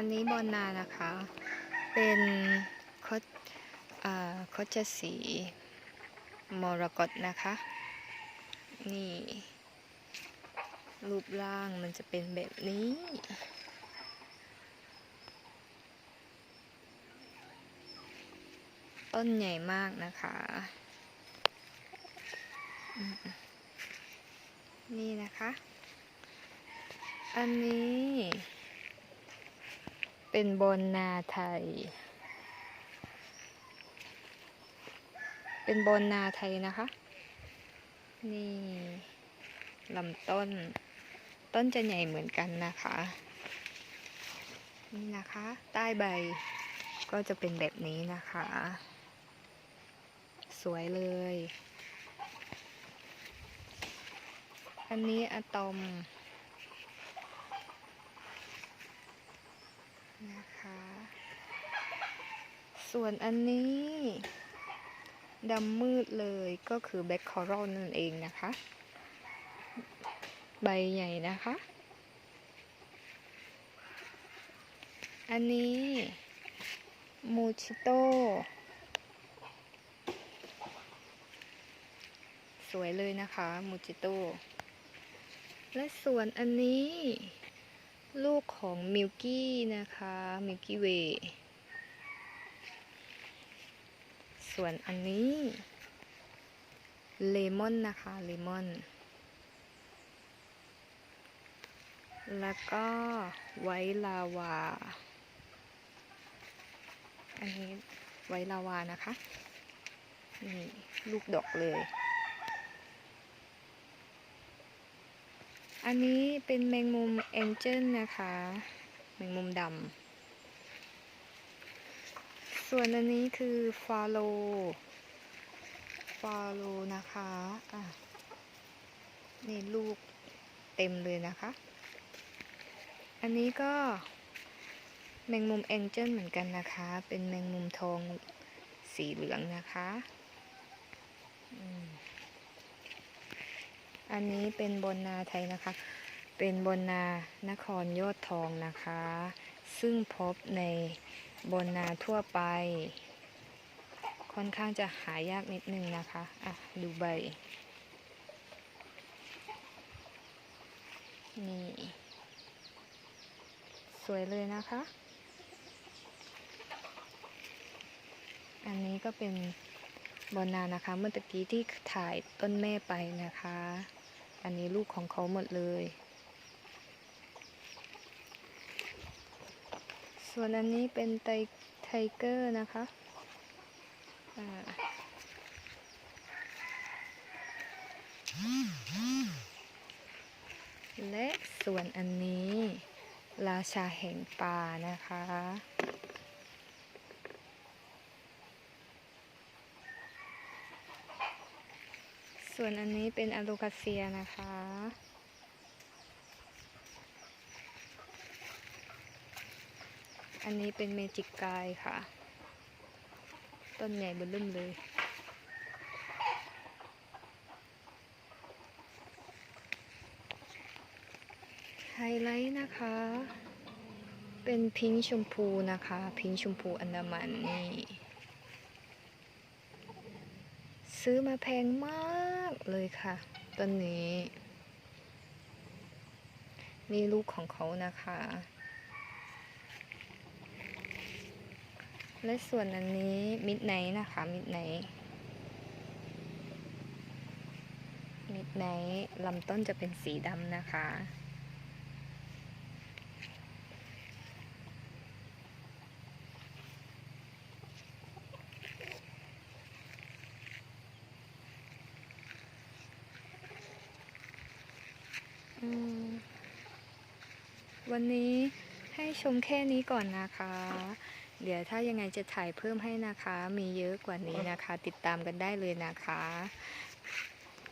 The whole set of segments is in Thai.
อันนี้บอนนานะคะ เป็นคดอ่าคดจะสีมรกตนะคะ นี่ รูปร่างมันจะเป็นแบบนี้ ต้นใหญ่มากนะคะ นี่นะคะ อันนี้ เป็นบอนนาไทย เป็นบอนนาไทยนะคะ นี่ลำต้น ต้นจะใหญ่เหมือนกันนะคะ นี่นะคะ ใต้ใบก็จะเป็นแบบนี้นะคะ สวยเลย อันนี้อะตอม นะคะ ส่วนอันนี้ดำมืดเลยก็คือแบ็คคอรัลนั่นเองนะคะ ใบใหญ่นะคะ อันนี้มูชิโตสวยเลยนะคะมูจิโต และส่วนอันนี้ ลูกของมิลกี้นะคะมิลกี้เวย์ส่วนอันนี้เลมอนนะคะเลมอน แล้วก็ไวลาวา อันนี้ไวลาวานะคะ นี่ ลูกดอกเลย อันนี้เป็นแมงมุมแองเจิลนะคะ แมงมุมดำ ส่วนอันนี้คือฟาโล ฟาโลนะคะอะนี่ลูกเต็มเลยนะคะ อันนี้ก็แมงมุมแองเจิลเหมือนกันนะคะ เป็นแมงมุมทองสีเหลืองนะคะ อืม อันนี้เป็นบนนาไทยนะคะ เป็นบนนานครยอดทองนะคะ ซึ่งพบในบนนาทั่วไป ค่อนข้างจะหายากนิดนึงนะคะ อะ ดูใบ นี่ สวยเลยนะคะ อันนี้ก็เป็นบอนนานะคะ เมื่อตะกี้ที่ถ่ายต้นแม่ไปนะคะ อันนี้ลูกของเขาหมดเลย ส่วนอันนี้เป็นไทไทเกอร์นะคะอ่าและส่วนอันนี้ราชาแห่งป่านะคะ ส่วนอันนี้เป็นอะโลคาเซียนะคะ อันนี้เป็นเมจิกกายค่ะ ต้นใหญ่เบนเริ่มเลย ไฮไลท์นะคะ เป็นพิงชมพูนะคะ พิงชมพูอันดามันนี่ซื้อมาแพงมาก เลยค่ะต้นนี้ นี่ลูกของเขานะคะ และส่วนอันนี้มิดไนนะคะมิดไนมิดไนลำต้นจะเป็นสีดำนะคะ วันนี้ให้ชมแค่นี้ก่อนนะคะ เดี๋ยวถ้ายังไงจะถ่ายเพิ่มให้นะคะ มีเยอะกว่านี้นะคะ ติดตามกันได้เลยนะคะ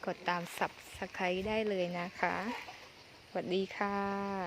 กดตามสับสไครได้เลยนะคะ สวัสดีค่ะ